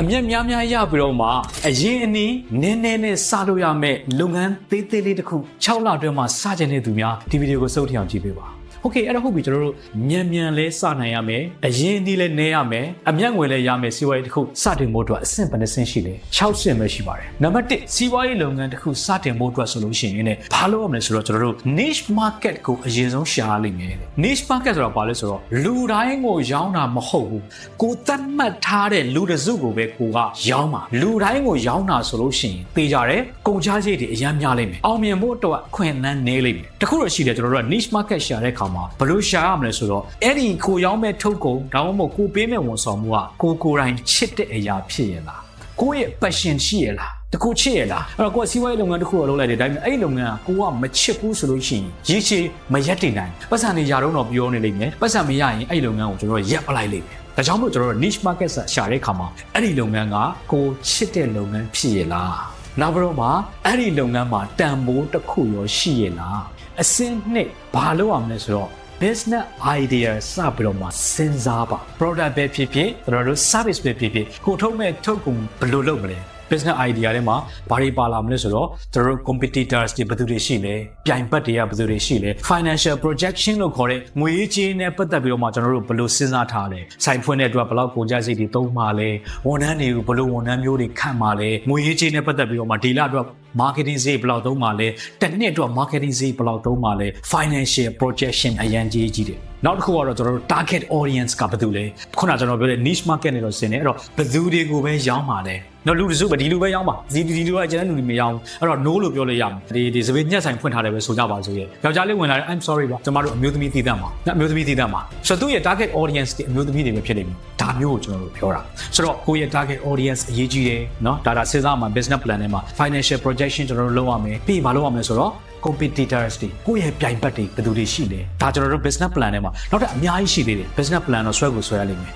အမျက်များများရပြီးတော့မှအရင်အနည်းနည်းနည်းနဲ့စလို့ရမယ့်လုပ်ငန်းသေးသေးလေးတစ်ခု6လအတွင်းမှာစကြတဲ့သူများဒီဗီဒီယိုကိုစုပ်ထအောင်ကြည့်ပေးပါ โอเคအဲ့တော့ဟုတ်ပြီကျွန်တော်တို့မြန်မြန်လဲစနိုင်ရမယ်အရင်ဒီလဲနေရမယ်အမျက်ငွေလဲရမယ်စီးပွားရေးတစ်ခုစတင်ဖို့အတွက်အဆင့်ဘယ်နှဆင့်ရှိလဲ6ဆင့်ပဲရှိပါတယ်နံပါတ်1စီးပွားရေးလုပ်ငန်းတစ်ခုစတင်ဖို့အတွက်ဆိုလို့ရှိရင်လည်းဘာလုပ်ရမလဲဆိုတော့ကျွန်တော်တို့ niche market ကိုအရင်ဆုံးရှာရလိမ့်မယ်တဲ့ niche market ဆိုတာဘာလဲဆိုတော့လူတိုင်းကိုရောင်းတာမဟုတ်ဘူးကိုသတ်မှတ်ထားတဲ့လူတစ်စုကိုပဲကိုကရောင်းပါလူတိုင်းကိုရောင်းတာဆိုလို့ရှိရင်တေးကြတယ်ကုန်ချရိတ်တွေအများများလိမ့်မယ်အောင်မြင်ဖို့အတွက်အခွင့်အလမ်းနည်းလိမ့်မယ်တခုတော့ရှိတယ်ကျွန်တော်တို့က niche market ရှာတဲ့အခါမှာ ှာဘယ်လိုရှာရမလဲဆိုတော့အဲ့ဒီကိုရောင်းမဲ့ထုတ်ကုန်ဒါမှမဟုတ်ကိုပေးမဲ့ဝန်ဆောင်မှုကကိုကိုယ်တိုင်ချစ်တဲ့အရာဖြစ်ရလားကိုယ့်ရဲ့ passion ရှိရလားတကူချစ်ရလားအဲ့တော့ကိုကစီးပွားရေးလုပ်ငန်းတစ်ခုကိုလုပ်လိုက်တယ်ဒါပေမဲ့အဲ့ဒီလုပ်ငန်းကကိုကမချစ်ဘူးဆိုလို့ရှိရင်ရေရှည်မရက်တည်နိုင်ပတ်စံတွေယာတော့တော့ပြောနေလိမ့်မယ်ပတ်စံမရရင်အဲ့ဒီလုပ်ငန်းကိုကျွန်တော်တို့ရက်ပလိုက်လိမ့်မယ်ဒါကြောင့်မို့ကျွန်တော်တို့ niche market ရှာတဲ့အခါမှာအဲ့ဒီလုပ်ငန်းကကိုချစ်တဲ့လုပ်ငန်းဖြစ်ရလား နောက်ပြီးတော့မှအဲ့ဒီလုပ်ငန်းမှာတန်ဖိုးတစ်ခုရောရှိရလားအစင်းနှစ်ဘာလုပ်ရမလဲဆိုတော့ business idea စပြီးတော့မှစဉ်းစားပါ product ပဲဖြစ်ဖြစ်ကျွန်တော်တို့ service ပဲဖြစ်ဖြစ်ကိုထုတ်မဲ့ထုတ်ကုန်ဘယ်လိုလုပ်မလဲ business idea ထဲမှာဘာတွေပါလာမလဲဆိုတော့ကျွန်တော်တို့ competitors တွေဘယ်သူတွေရှိလဲပြိုင်ဘက်တွေကဘယ်သူတွေရှိလဲ financial projection လို့ခေါ်တဲ့ငွေကြေးနဲ့ပတ်သက်ပြီးတော့မှကျွန်တော်တို့ဘယ်လိုစဉ်းစားထားလဲစိုင်ဖွင့်တဲ့အတွက်ဘယ်လောက်ကုန်ကျစရိတ်တွေသုံးပါလဲဝန်ထမ်းတွေကိုဘယ်လိုဝန်ထမ်းမျိုးတွေခန့်ပါလဲငွေကြေးနဲ့ပတ်သက်ပြီးတော့မှဒီလအတွက် marketing ဈေးဘယ်လောက်သုံးပါလဲတစ်နှစ်အတွက် marketing ဈေးဘယ်လောက်သုံးပါလဲ financial projection အရန်ကြီးကြီးတယ်နောက်တစ်ခုကတော့ကျွန်တော်တို့ target audience ကဘယ်သူလဲခုနကကျွန်တော်ပြောတဲ့ niche market နဲ့တော့ဆင်တယ်အဲ့တော့ဘယ်သူတွေကိုပဲရောင်းပါလဲ နော်လူတစုပဲဒီလူပဲရောင်းပါဒီဒီလူကကျန်တဲ့လူတွေမရောင်းအဲ့တော့ no လို့ပြောလို့ရမှာဒီဒီစပင်းညက်ဆိုင်ဖွင့်ထားတယ်ပဲဆိုကြပါစို့ရဲ့ယောက်ျားလေးဝင်လာတယ် I'm sorry ပါကျွန်တော်တို့အမျိုးသမီးတည်တတ်မှာနော်အမျိုးသမီးတည်တတ်မှာဆိုတော့သူ့ရဲ့ target audience ဒီအမျိုးသမီးတွေပဲဖြစ်နေပြီဒါမျိုးကိုကျွန်တော်တို့ပြောတာဆိုတော့ကိုယ့်ရဲ့ target audience အရေးကြီးတယ်နော်ဒါဒါစဉ်းစားမှာ business plan ထဲမှာ financial projection ကျွန်တော်တို့လုပ်ရမယ်ပြီးမလုပ်ရမယ်ဆိုတော့ competitors တွေကိုယ့်ရဲ့ပြိုင်ဘက်တွေဘယ်သူတွေရှိလဲဒါကျွန်တော်တို့ business plan ထဲမှာနောက်ထပ်အများကြီးရှိသေးတယ် business plan တော့ဆွဲကိုဆွဲရလိမ့်မယ်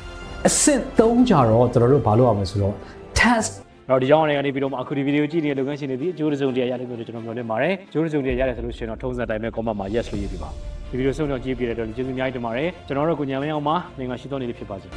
အဆင့်3ကြတော့ကျွန်တော်တို့ဘာလုပ်ရမလဲဆိုတော့ test တော့ဒီကြောင့်လည်းကနေပြီးတော့အခုဒီဗီဒီယိုကြည့်နေတဲ့လုပ်ငန်းရှင်တွေဒီအကျိုးတစုံတရာရတယ်လို့ကျွန်တော်ပြောနေပါတယ်အကျိုးတစုံတရာရတယ်ဆိုလို့ရှိရင်တော့ထုံးစံတိုင်းပဲ comment မှာ yes လို့ရေးပြပါဒီဗီဒီယိုဆုံးတော့ကြည့်ပြတဲ့အတွက်ကျေးဇူးအများကြီးတင်ပါတယ်ကျွန်တော်တို့ကိုညံမင်းအောင်ပါနေငါရှိတော်နေလေးဖြစ်ပါစေ